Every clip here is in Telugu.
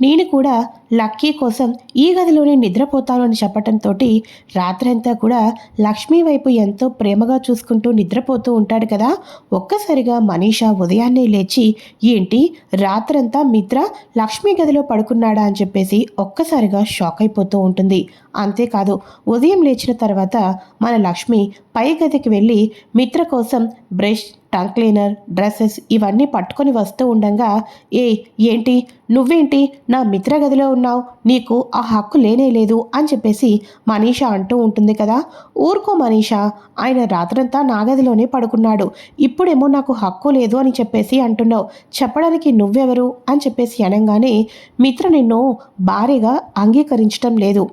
నేను కూడా లక్కీ కోసం ఈ గదిలోనే నిద్రపోతాను అని చెప్పటంతో రాత్రంతా కూడా లక్ష్మి వైపు ఎంతో ప్రేమగా చూసుకుంటూ నిద్రపోతూ ఉంటాడు కదా. ఒక్కసారిగా మనీషా ఉదయాన్నే లేచి ఏంటి? రాత్రంతా మిత్ర లక్ష్మి గదిలో పడుకున్నాడా? అని చెప్పేసి ఒక్కసారిగా షాక్ అయిపోతూ ఉంటుంది. అంతేకాదు ఉదయం లేచిన తర్వాత మన లక్ష్మి పై గదికి వెళ్ళి మిత్ర కోసం బ్రష్ టంగ్ క్లీనర్ డ్రెస్సెస్ ఇవన్నీ పట్టుకొని వస్తూ ఉండగా ఏ ఏంటి? నువ్వేంటి? నా మిత్ర గదిలో ఉన్నావు. నీకు ఆ హక్కు లేనే లేదు అని చెప్పేసి మనీషా అంటూ ఉంటుంది కదా. ఊరుకో మనీషా. ఆయన రాత్రంతా నా గదిలోనే పడుకున్నాడు. ఇప్పుడేమో నాకు హక్కు లేదు అని చెప్పేసి అంటున్నావు. చెప్పడానికి నువ్వెవరు? అని చెప్పేసి అనగానే మిత్ర నిన్ను భారీగా అంగీకరించడం లేదు.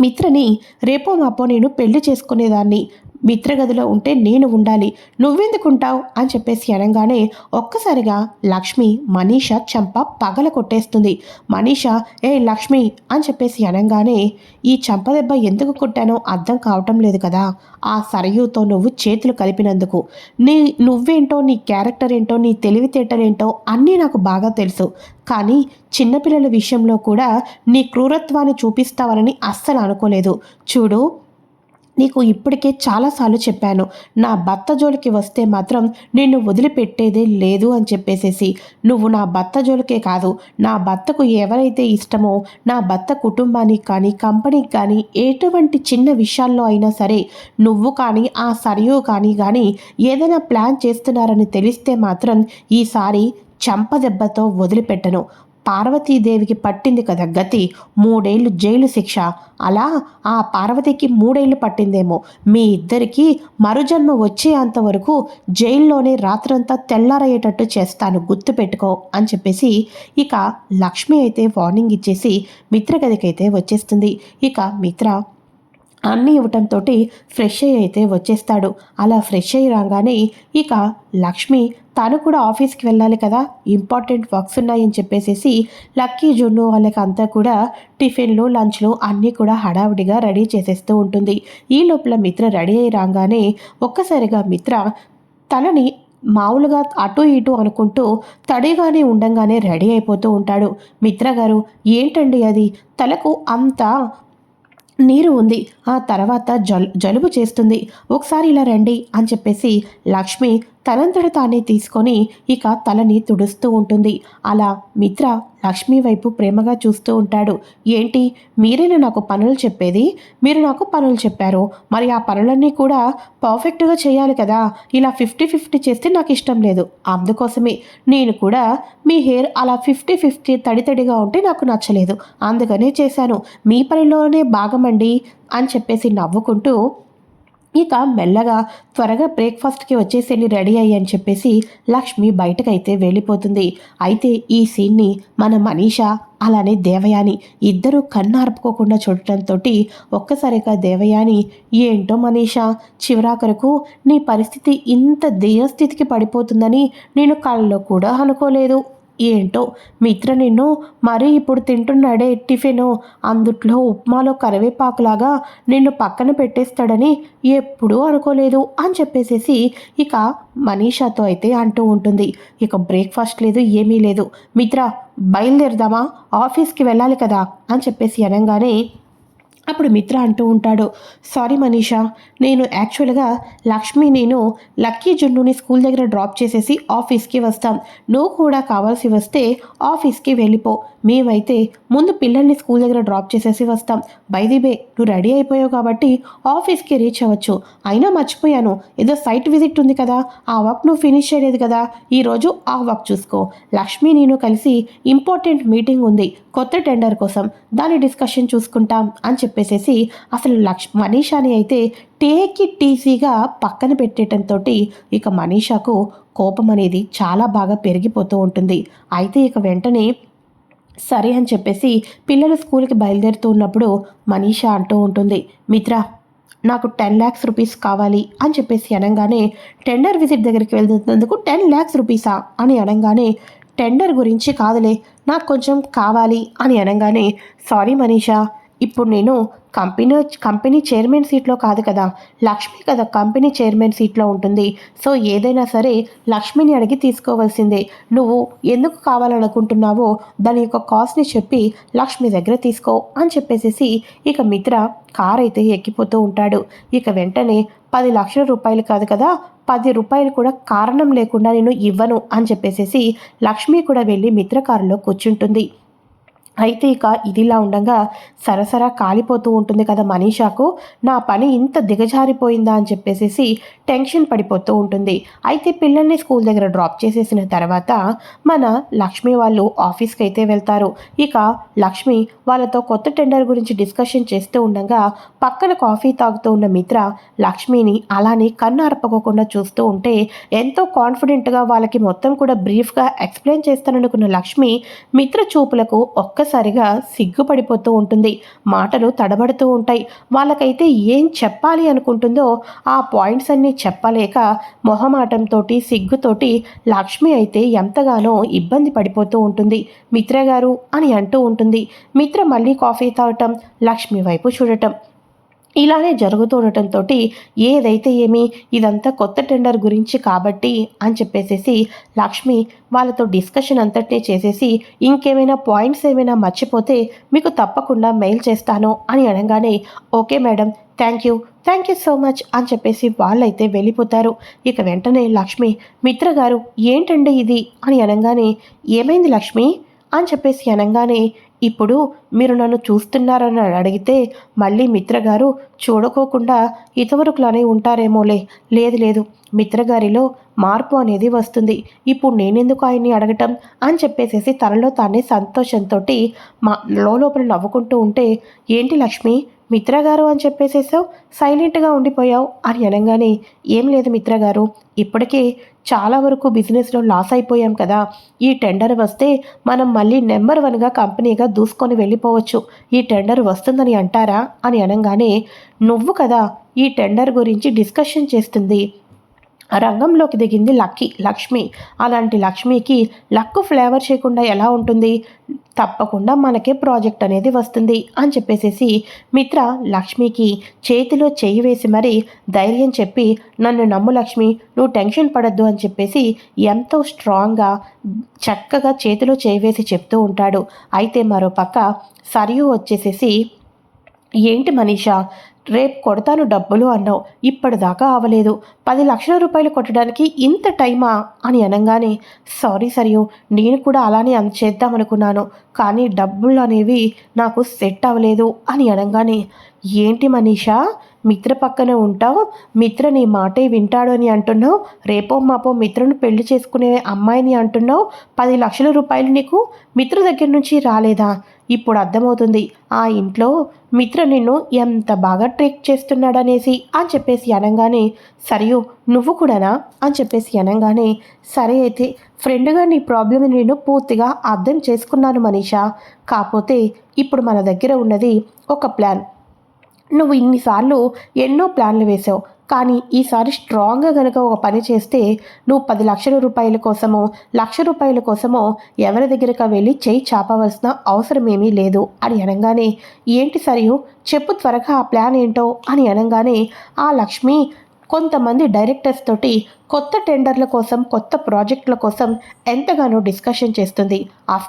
మిత్రని రేపో మాపో నేను పెళ్ళి చేసుకునేదాన్ని. మిత్రగదిలో ఉంటే నేను ఉండాలి. నువ్వెందుకుంటావు? అని చెప్పేసి అనగానే ఒక్కసారిగా లక్ష్మి మనీష చంప పగల కొట్టేస్తుంది. మనీష ఏ లక్ష్మి అని చెప్పేసి అనగానే ఈ చంప దెబ్బ ఎందుకు కొట్టానో అర్థం కావటం లేదు కదా. ఆ సరయుతో నువ్వు చేతులు కలిపినందుకు. నీ నువ్వేంటో నీ క్యారెక్టర్ ఏంటో నీ తెలివితేటలేంటో అన్నీ నాకు బాగా తెలుసు. కానీ చిన్నపిల్లల విషయంలో కూడా నీ క్రూరత్వాన్ని చూపిస్తావని అస్సలు అనుకోలేదు. చూడు నీకు ఇప్పటికే చాలాసార్లు చెప్పాను నా భర్త జోలికి వస్తే మాత్రం నిన్ను వదిలిపెట్టేదే లేదు అని చెప్పేసేసి. నువ్వు నా భర్త జోలికే కాదు నా భర్తకు ఎవరైతే ఇష్టమో నా భర్త కుటుంబానికి కానీ కంపెనీకి కానీ ఎటువంటి చిన్న విషయాల్లో అయినా సరే నువ్వు కానీ ఆ సరియు కానీ కానీ ఏదైనా ప్లాన్ చేస్తున్నారని తెలిస్తే మాత్రం ఈసారి చెంపదెబ్బతో వదిలిపెట్టను. పార్వతీదేవికి పట్టింది కదా గతి. మూడేళ్ళు జైలు శిక్ష. అలా ఆ పార్వతికి మూడేళ్ళు పట్టిందేమో. మీ ఇద్దరికి మరుజన్మ వచ్చేంత వరకు జైల్లోనే రాత్రంతా తెల్లారయ్యేటట్టు చేస్తాను గుర్తుపెట్టుకో అని చెప్పేసి ఇక లక్ష్మి అయితే వార్నింగ్ ఇచ్చేసి మిత్ర గదికైతే వచ్చేస్తుంది. ఇక మిత్ర అన్నీ ఇవ్వటంతో ఫ్రెష్ అయ్యి అయితే వచ్చేస్తాడు. అలా ఫ్రెష్ అయ్యి రాగానే ఇక లక్ష్మి తను కూడా ఆఫీస్కి వెళ్ళాలి కదా ఇంపార్టెంట్ వర్క్స్ ఉన్నాయని చెప్పేసేసి లక్కీ జున్ను వాళ్ళకి అంతా కూడా టిఫిన్లు లంచ్లు అన్నీ కూడా హడావిడిగా రెడీ చేసేస్తూ ఉంటుంది. ఈ లోపల మిత్ర రెడీ అయి రాగానే ఒక్కసారిగా మిత్ర తనని మామూలుగా అటు ఇటు అనుకుంటూ తడిగానే ఉండంగానే రెడీ అయిపోతూ ఉంటాడు. మిత్ర గారు ఏంటండి అది? తలకు అంత నీరు ఉంది. ఆ తర్వాత జల్ జలుబు చేస్తుంది. ఒకసారి ఇలా రండి అని చెప్పేసి లక్ష్మి తనంతట తానే తీసుకొని ఇక తలని తుడుస్తూ ఉంటుంది. అలా మిత్ర లక్ష్మి వైపు ప్రేమగా చూస్తూ ఉంటాడు. ఏంటి? మీరేనా నాకు పనులు చెప్పేది? మీరు నాకు పనులు చెప్పారు. మరి ఆ పనులన్నీ కూడా పర్ఫెక్ట్గా చేయాలి కదా. ఇలా ఫిఫ్టీ ఫిఫ్టీ చేస్తే నాకు ఇష్టం లేదు. అందుకోసమే నేను కూడా మీ హెయిర్ అలా ఫిఫ్టీ ఫిఫ్టీ తడి తడిగా ఉంటే నాకు నచ్చలేదు. అందుకనే చేశాను. మీ పనిలోనే భాగమండి అని చెప్పేసి నవ్వుకుంటూ ఇక మెల్లగా త్వరగా బ్రేక్ఫాస్ట్కి వచ్చేసేయండి రెడీ అయ్యి అని చెప్పేసి లక్ష్మి బయటకైతే వెళ్ళిపోతుంది. అయితే ఈ సీన్ని మన మనీషా అలానే దేవయాని ఇద్దరూ కన్నార్పుకోకుండా చూడటంతో ఒక్కసారిగా దేవయాని ఏంటో మనీషా చివరాఖరకు నీ పరిస్థితి ఇంత దేయస్థితికి పడిపోతుందని నేను కళ్ళలో కూడా అనుకోలేదు. ఏంటో? మిత్ర నిన్ను మరీ ఇప్పుడు తింటున్నాడే టిఫిను. అందుట్లో ఉప్మాలో కరివేపాకులాగా నిన్ను పక్కన పెట్టేస్తాడని ఎప్పుడూ అనుకోలేదు అని చెప్పేసేసి ఇక మనీషాతో అయితే అంటూ ఉంటుంది. ఇక బ్రేక్ఫాస్ట్ లేదు ఏమీ లేదు. మిత్ర బయలుదేరదామా? ఆఫీస్కి వెళ్ళాలి కదా అని చెప్పేసి అనగానే అప్పుడు మిత్ర అంటూ ఉంటాడు సారీ మనీషా నేను యాక్చువల్గా లక్ష్మి నేను లక్కీ జున్నుని స్కూల్ దగ్గర డ్రాప్ చేసేసి ఆఫీస్కి వస్తాం. నువ్వు కూడా కావాల్సి వస్తే ఆఫీస్కి వెళ్ళిపో. మేమైతే ముందు పిల్లల్ని స్కూల్ దగ్గర డ్రాప్ చేసేసి వస్తాం. బైదిబే నువ్వు రెడీ అయిపోయావు కాబట్టి ఆఫీస్కి రీచ్ అవ్వచ్చు. అయినా మర్చిపోయాను. ఏదో సైట్ విజిట్ ఉంది కదా. ఆ వర్క్ నువ్వు ఫినిష్ చేయలేదు కదా. ఈరోజు ఆ వర్క్ చూసుకో. లక్ష్మి నేను కలిసి ఇంపార్టెంట్ మీటింగ్ ఉంది. కొత్త టెండర్ కోసం. దాని డిస్కషన్ చూసుకుంటాం అని చెప్పి చెప్పేసేసి అసలు లక్ష్ మనీషాని అయితే టేక్ ఇట్ ఈజీగా పక్కన పెట్టేయటంతో ఇక మనీషాకు కోపం అనేది చాలా బాగా పెరిగిపోతూ ఉంటుంది. అయితే ఇక వెంటనే సరే అని చెప్పేసి పిల్లలు స్కూల్కి బయలుదేరుతూ ఉన్నప్పుడు మనీషా అంటూ ఉంటుంది మిత్ర నాకు టెన్ ల్యాక్స్ రూపీస్ కావాలి అని చెప్పేసి అనగానే టెండర్ విజిట్ దగ్గరికి వెళ్తున్నందుకు టెన్ ల్యాక్స్ రూపీసా అని అనగానే టెండర్ గురించి కాదులే నాకు కొంచెం కావాలి అని అనగానే సారీ మనీషా ఇప్పుడు నేను కంపెనీ కంపెనీ చైర్మన్ సీట్లో కాదు కదా. లక్ష్మి కదా కంపెనీ చైర్మన్ సీట్లో ఉంటుంది. సో ఏదైనా సరే లక్ష్మిని అడిగి తీసుకోవాల్సిందే. నువ్వు ఎందుకు కావాలనుకుంటున్నావో దాని యొక్క కాస్ట్ని చెప్పి లక్ష్మి దగ్గర తీసుకో అని చెప్పేసి ఇక మిత్ర కార్ అయితే ఎక్కిపోతూ ఉంటాడు. ఇక వెంటనే పది లక్షల రూపాయలు కాదు కదా పది రూపాయలు కూడా కారణం లేకుండా నేను ఇవ్వను అని చెప్పేసి లక్ష్మి కూడా వెళ్ళి మిత్ర కారులో కూర్చుంటుంది. అయితే ఇక ఇదిలా ఉండగా సరసరా కాలిపోతూ ఉంటుంది కదా మనీషాకు. నా పని ఇంత దిగజారిపోయిందా అని చెప్పేసి టెన్షన్ పడిపోతూ ఉంటుంది. అయితే పిల్లల్ని స్కూల్ దగ్గర డ్రాప్ చేసేసిన తర్వాత మన లక్ష్మి వాళ్ళు ఆఫీస్కి అయితే వెళ్తారు. ఇక లక్ష్మి వాళ్ళతో కొత్త టెండర్ గురించి డిస్కషన్ చేస్తూ ఉండగా పక్కన కాఫీ తాగుతూ ఉన్న మిత్ర లక్ష్మిని అలానే కన్ను అరపకోకుండా చూస్తూ ఉంటే ఎంతో కాన్ఫిడెంట్గా వాళ్ళకి మొత్తం కూడా బ్రీఫ్గా ఎక్స్ప్లెయిన్ చేస్తాననుకున్న లక్ష్మి మిత్ర చూపులకు ఒక్క ఒక్కసారిగా సిగ్గుపడిపోతూ ఉంటుంది. మాటలు తడబడుతూ ఉంటాయి. వాళ్ళకైతే ఏం చెప్పాలి అనుకుంటుందో ఆ పాయింట్స్ అన్నీ చెప్పలేక మొహమాటంతో సిగ్గుతోటి లక్ష్మి అయితే ఎంతగానో ఇబ్బంది పడిపోతూ ఉంటుంది. మిత్ర గారు అని అంటూ ఉంటుంది. మిత్ర మళ్ళీ కాఫీ తాగటం లక్ష్మి వైపు చూడటం. ఇలానే జరుగుతుండటంతో ఏదైతే ఏమి ఇదంతా కొత్త టెండర్ గురించి కాబట్టి అని చెప్పేసేసి లక్ష్మి వాళ్ళతో డిస్కషన్ అంతటినీ చేసేసి ఇంకేమైనా పాయింట్స్ ఏమైనా మర్చిపోతే మీకు తప్పకుండా మెయిల్ చేస్తాను అని అనగానే okay madam thank you thank you so much అని చెప్పేసి వాళ్ళైతే వెళ్ళిపోతారు. ఇక వెంటనే లక్ష్మి మిత్ర గారు ఏంటండి ఇది? అని అనగానే ఏమైంది లక్ష్మి? అని చెప్పేసి అనగానే ఇప్పుడు మీరు నన్ను చూస్తున్నారని అడిగితే మళ్ళీ మిత్రగారు చూడకోకుండా ఇతవరకులానే ఉంటారేమోలే. లేదు లేదు మిత్రగారిలో మార్పు అనేది వస్తుంది. ఇప్పుడు నేనెందుకు ఆయన్ని అడగటం? అని చెప్పేసేసి తనలో తానే సంతోషంతో మా లోపల నవ్వుకుంటూ ఉంటే ఏంటి లక్ష్మి? మిత్రగారు అని చెప్పేసేసావు? సైలెంట్గా ఉండిపోయావు. అని అనగానే ఏం లేదు మిత్రగారు ఇప్పటికే చాలా వరకు బిజినెస్లో లాస్ అయిపోయాం కదా. ఈ టెండర్ వస్తే మనం మళ్ళీ నెంబర్ వన్గా కంపెనీగా దూసుకొని వెళ్ళిపోవచ్చు. ఈ టెండర్ వస్తుందని అంటారా? అని అనగానే నువ్వు కదా ఈ టెండర్ గురించి డిస్కషన్ చేస్తుంది. రంగంలోకి దిగింది లక్కీ లక్ష్మి. అలాంటి లక్ష్మికి లక్కు ఫ్లేవర్ చేయకుండా ఎలా ఉంటుంది? తప్పకుండా మనకే ప్రాజెక్ట్ అనేది వస్తుంది అని చెప్పేసేసి మిత్ర లక్ష్మికి చేతిలో చేయి వేసి మరీ ధైర్యం చెప్పి నన్ను నమ్ము లక్ష్మి నువ్వు టెన్షన్ పడద్దు అని చెప్పేసి ఎంతో స్ట్రాంగ్గా చక్కగా చేతిలో చేయి వేసి చెప్తూ ఉంటాడు. అయితే మరో పక్క సరియు వచ్చేసేసి ఏంటి మనీషా రేపు కొడతాను డబ్బులు అన్నావు ఇప్పటిదాకా అవలేదు. పది లక్షల రూపాయలు కొట్టడానికి ఇంత టైమా? అని అనగానే సారీ సరియు నేను కూడా అలానే అంత చేద్దామనుకున్నాను కానీ డబ్బులు అనేవి నాకు సెట్ అవ్వలేదు అని అనగానే ఏంటి మనీషా మిత్ర పక్కనే ఉంటావు. మిత్ర నీ మాటే వింటాడు అని అంటున్నావు. రేపో మాపో మిత్రను పెళ్ళి చేసుకునే అమ్మాయిని అంటున్నావు. పది లక్షల రూపాయలు నీకు మిత్ర దగ్గర నుంచి రాలేదా? ఇప్పుడు అర్థమవుతుంది. ఆ ఇంట్లో మిత్ర నిన్ను ఎంత బాగా ట్రీట్ చేస్తున్నాడనేసి అని చెప్పేసి అనగానే సరియు నువ్వు కూడానా? అని చెప్పేసి అనగానే సరే అయితే ఫ్రెండ్గా నీ ప్రాబ్లమ్ని నేను పూర్తిగా అర్థం చేసుకున్నాను మనీషా. కాకపోతే ఇప్పుడు మన దగ్గర ఉన్నది ఒక ప్లాన్. నువ్వు ఇన్నిసార్లు ఎన్నో ప్లాన్లు వేసావు కానీ ఈసారి స్ట్రాంగ్గా కనుక ఒక పని చేస్తే నువ్వు పది లక్షల రూపాయల కోసమో లక్ష రూపాయల కోసమో ఎవరి దగ్గరక వెళ్ళి చేయి చాపవలసిన అవసరం ఏమీ లేదు అని అనగానే ఏంటి సరియు? చెప్పు త్వరగా ఆ ప్లాన్ ఏంటో అని అనగానే ఆ లక్ష్మి కొంతమంది డైరెక్టర్స్ తోటి కొత్త టెండర్ల కోసం కొత్త ప్రాజెక్టుల కోసం ఎంతగానో డిస్కషన్ చేస్తుంది.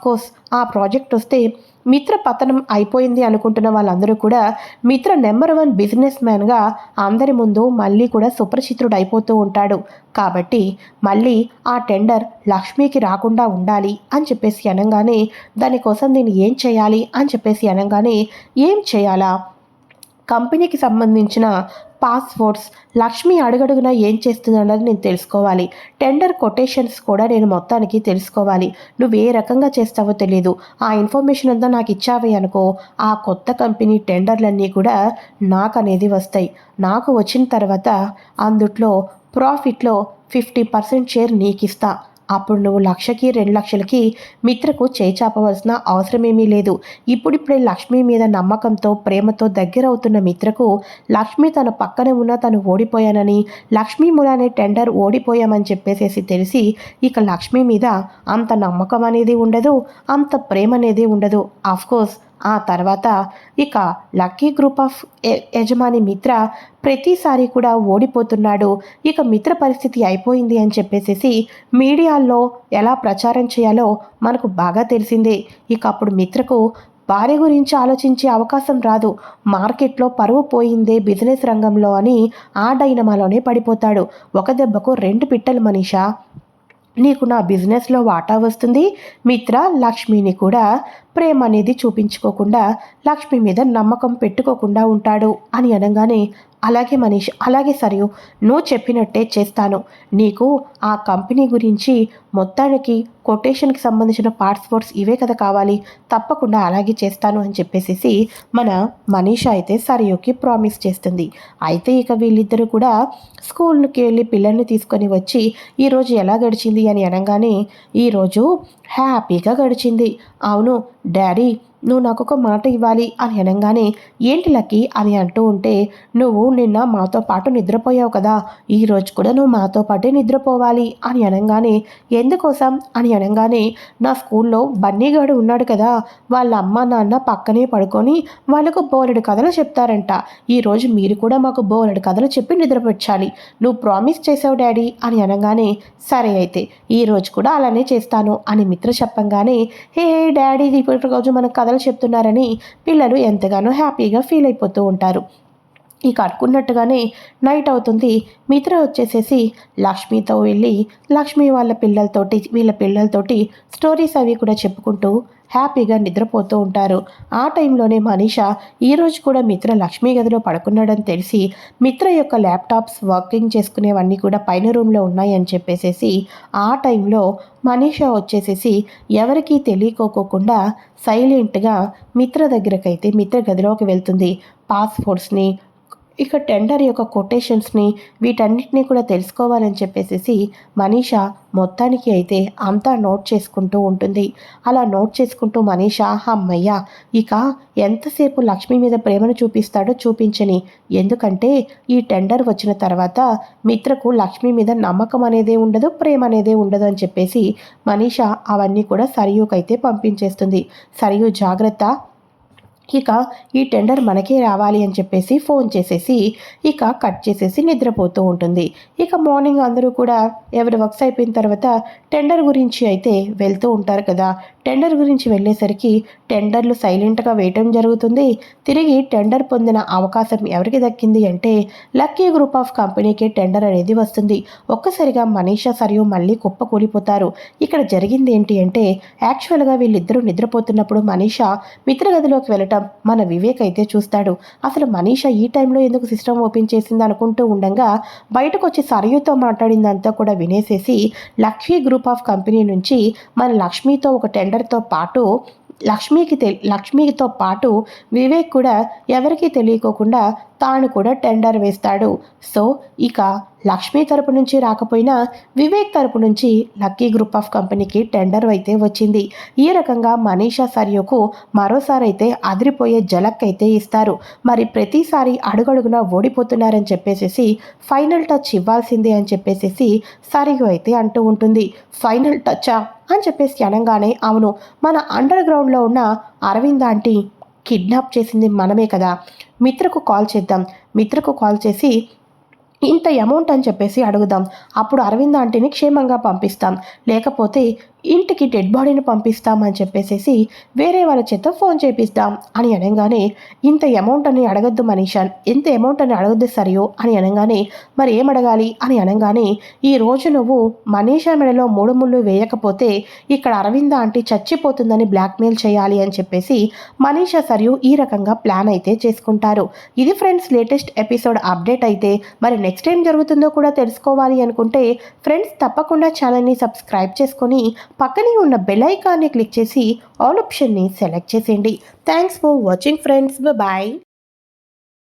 కోర్స్ ఆ ప్రాజెక్ట్ వస్తే మిత్ర పతనం అయిపోయింది అనుకుంటున్న వాళ్ళందరూ కూడా మిత్ర నెంబర్ వన్ బిజినెస్ మ్యాన్గా అందరి ముందు మళ్ళీ కూడా సుప్రచిత్రుడు అయిపోతూ ఉంటాడు. కాబట్టి మళ్ళీ ఆ టెండర్ లక్ష్మికి రాకుండా ఉండాలి అని చెప్పేసి అనగానే దానికోసం నేను ఏం చేయాలి అని చెప్పేసి అనగానే ఏం చేయాలా? కంపెనీకి సంబంధించిన పాస్వర్డ్స్. లక్ష్మి అడుగడుగున ఏం చేస్తుందన్నది నేను తెలుసుకోవాలి. టెండర్ కొటేషన్స్ కూడా నేను మొత్తానికి తెలుసుకోవాలి. నువ్వు ఏ రకంగా చేస్తావో తెలియదు ఆ ఇన్ఫర్మేషన్ అంతా నాకు ఇచ్చావే అనుకో. ఆ కొత్త కంపెనీ టెండర్లన్నీ కూడా నాకు అనేది వస్తాయి. నాకు వచ్చిన తర్వాత అందుట్లో ప్రాఫిట్లో ఫిఫ్టీ పర్సెంట్ షేర్ నీకు ఇస్తాను అప్పుడు నువ్వు లక్షకి రెండు లక్షలకి మిత్రకు చేచాపవలసిన అవసరమేమీ లేదు. ఇప్పుడిప్పుడే లక్ష్మి మీద నమ్మకంతో ప్రేమతో దగ్గర అవుతున్న మిత్రకు లక్ష్మి తన పక్కనే ఉన్న తను ఓడిపోయానని లక్ష్మీ మూలానే టెండర్ ఓడిపోయామని చెప్పేసేసి తెలిసి ఇక లక్ష్మి మీద అంత నమ్మకం అనేది ఉండదు అంత ప్రేమ అనేది ఉండదు. కోర్స్ ఆ తర్వాత ఇక లక్కీ గ్రూప్ ఆఫ్ యజమాని మిత్ర ప్రతిసారి కూడా ఓడిపోతున్నాడు. ఇక మిత్ర పరిస్థితి అయిపోయింది అని చెప్పేసి మీడియాల్లో ఎలా ప్రచారం చేయాలో మనకు బాగా తెలిసిందే. ఇక అప్పుడు మిత్రకు భార్య గురించి ఆలోచించే అవకాశం రాదు. మార్కెట్లో పరువు పోయిందే బిజినెస్ రంగంలో అని ఆ డైనమాలోనే పడిపోతాడు. ఒక దెబ్బకు రెండు పిట్టలు మనీషా. నీకు నా బిజినెస్లో వాటా వస్తుంది. మిత్ర లక్ష్మిని కూడా ప్రేమ అనేది చూపించుకోకుండా లక్ష్మి మీద నమ్మకం పెట్టుకోకుండా ఉంటాడు అని అనగానే అలాగే మనీష్ అలాగే సరియు. నువ్వు చెప్పినట్టే చేస్తాను. నీకు ఆ కంపెనీ గురించి మొత్తానికి కొటేషన్కి సంబంధించిన పాస్పోర్ట్స్ ఇవే కదా కావాలి. తప్పకుండా అలాగే చేస్తాను అని చెప్పేసి మన మనీష అయితే సరియుకి ప్రామిస్ చేస్తుంది. అయితే ఇక వీళ్ళిద్దరూ కూడా స్కూల్కి వెళ్ళి పిల్లల్ని తీసుకొని వచ్చి ఈరోజు ఎలా గడిచింది? అని అనగానే ఈరోజు హ్యాపీగా గడిచింది. అవును డాడీ నువ్వు నాకు ఒక మాట ఇవ్వాలి అని అనగానే ఏంటి లక్కీ? అని అంటూ ఉంటే నువ్వు నిన్న మాతో పాటు నిద్రపోయావు కదా ఈరోజు కూడా నువ్వు మాతో పాటే నిద్రపోవాలి అని అనగానే ఎందుకోసం? అని అనగానే నా స్కూల్లో బన్నీగాడు ఉన్నాడు కదా వాళ్ళ అమ్మ నాన్న పక్కనే పడుకొని వాళ్ళకు బోలెడు కథలు చెప్తారంట. ఈరోజు మీరు కూడా మాకు బోలెడు కథలు చెప్పి నిద్రపెట్టాలి నువ్వు ప్రామిస్ చేసావు డాడీ అని అనగానే సరే అయితే ఈరోజు కూడా అలానే చేస్తాను అని మిత్ర చెప్పంగానే హే డాడీ రోజు మనకు కథలు కథలు చెప్తున్నారని పిల్లలు ఎంతగానో హ్యాపీగా ఫీల్ అయిపోతూ ఉంటారు. ఇక అనుకున్నట్టుగానే నైట్ అవుతుంది. మిత్ర వచ్చేసేసి లక్ష్మితో వెళ్ళి లక్ష్మి వాళ్ళ పిల్లలతోటి వీళ్ళ పిల్లలతోటి స్టోరీస్ అవి కూడా చెప్పుకుంటూ హ్యాపీగా నిద్రపోతూ ఉంటారు. ఆ టైంలోనే మనీష ఈరోజు కూడా మిత్ర లక్ష్మీ గదిలో పడుకున్నాడని తెలిసి మిత్ర యొక్క ల్యాప్టాప్స్ వర్కింగ్ చేసుకునేవన్నీ కూడా పైన రూమ్లో ఉన్నాయని చెప్పేసేసి ఆ టైంలో మనీష వచ్చేసేసి ఎవరికీ తెలియకోకుండా సైలెంట్గా మిత్ర దగ్గరకైతే మిత్ర గదిలోకి వెళ్తుంది. పాస్పోర్ట్స్ని ఇక టెండర్ యొక్క కొటేషన్స్ని వీటన్నిటినీ కూడా తెలుసుకోవాలని చెప్పేసి మనీషా మొత్తానికి అయితే అంతా నోట్ చేసుకుంటూ ఉంటుంది. అలా నోట్ చేసుకుంటూ మనీషా అమ్మయ్య ఇక ఎంతసేపు లక్ష్మి మీద ప్రేమను చూపిస్తాడో చూపించని. ఎందుకంటే ఈ టెండర్ వచ్చిన తర్వాత మిత్రకు లక్ష్మి మీద నమ్మకం అనేదే ఉండదు ప్రేమ అనేదే ఉండదు అని చెప్పేసి మనీషా అవన్నీ కూడా సరియూకైతే పంపించేస్తుంది. సరియు జాగ్రత్త ఇక ఈ టెండర్ మనకే రావాలి అని చెప్పేసి ఫోన్ చేసేసి ఇక కట్ చేసేసి నిద్రపోతూ ఉంటుంది. ఇక మార్నింగ్ అందరూ కూడా ఎవరి వర్క్స్ అయిపోయిన తర్వాత టెండర్ గురించి అయితే వెళ్తూ ఉంటారు కదా. టెండర్ గురించి వెళ్ళేసరికి టెండర్లు సైలెంట్గా వేయటం జరుగుతుంది. తిరిగి టెండర్ పొందిన అవకాశం ఎవరికి దక్కింది అంటే లక్కీ గ్రూప్ ఆఫ్ కంపెనీకి టెండర్ అనేది వస్తుంది. ఒక్కసారిగా మనీషా సరియు మళ్ళీ కుప్ప కూలిపోతారు ఇక్కడ జరిగింది ఏంటి అంటే యాక్చువల్గా వీళ్ళిద్దరూ నిద్రపోతున్నప్పుడు మనీషా మిత్రగదిలోకి వెళ్ళటం మన వివేక్ అయితే చూస్తాడు. అసలు మనీష ఈ టైంలో ఎందుకు సిస్టమ్ ఓపెన్ చేసింది అనుకుంటూ ఉండగా బయటకు వచ్చి సరయుతో మాట్లాడిందంతా కూడా వినేసేసి లక్ష్మీ గ్రూప్ ఆఫ్ కంపెనీ నుంచి మన లక్ష్మితో ఒక టెండర్తో పాటు లక్ష్మికి తె లక్ష్మితో పాటు వివేక్ కూడా ఎవరికీ తెలియకోకుండా తాను కూడా టెండర్ వేస్తాడు. సో ఇక లక్ష్మి తరపు నుంచి రాకపోయినా వివేక్ తరపు నుంచి లక్కీ గ్రూప్ ఆఫ్ కంపెనీకి టెండర్ అయితే వచ్చింది. ఈ రకంగా మనీషా సరియోకు మరోసారి అయితే అదిరిపోయే జలక్ అయితే ఇస్తారు. మరి ప్రతిసారి అడుగడుగున ఓడిపోతున్నారని చెప్పేసేసి ఫైనల్ టచ్ ఇవ్వాల్సిందే అని చెప్పేసేసి సరియు అయితే అంటూ ఉంటుంది. ఫైనల్ టచ్చా? అని చెప్పేసి అనగానే అవును మన అండర్ గ్రౌండ్లో ఉన్న అరవింద్ ఆంటీ కిడ్నాప్ చేసింది మనమే కదా. మిత్రకు కాల్ చేద్దాం. మిత్రకు కాల్ చేసి ఇంత అమౌంట్ అని చెప్పేసి అడుగుదాం. అప్పుడు అరవింద్ ఆంటీని క్షేమంగా పంపిస్తాం. లేకపోతే ఇంటికి డెడ్ బాడీని పంపిస్తామని చెప్పేసేసి వేరే వాళ్ళ చేత ఫోన్ చేపిస్తాం అని అనగానే ఇంత అమౌంట్ అని అడగద్దు మనీషాన్. ఎంత అమౌంట్ అని అడగద్దు సరియో? అని అనగానే మరి ఏం అడగాలి? అని అనగానే ఈ రోజు నువ్వు మనీషా మెడలో మూడు ముళ్ళు వేయకపోతే ఇక్కడ అరవింద ఆంటీ చచ్చిపోతుందని బ్లాక్మెయిల్ చేయాలి అని చెప్పేసి మనీషా సరియు ఈ రకంగా ప్లాన్ అయితే చేసుకుంటారు. ఇది ఫ్రెండ్స్ లేటెస్ట్ ఎపిసోడ్ అప్డేట్ అయితే. మరి నెక్స్ట్ ఏం జరుగుతుందో కూడా తెలుసుకోవాలి అనుకుంటే ఫ్రెండ్స్ తప్పకుండా ఛానల్ని సబ్స్క్రైబ్ చేసుకొని పక్కనే ఉన్న బెల్ ఐకాన్ని క్లిక్ చేసి ఆల్ ఆప్షన్ని సెలెక్ట్ చేసేయండి. Thanks for watching friends bye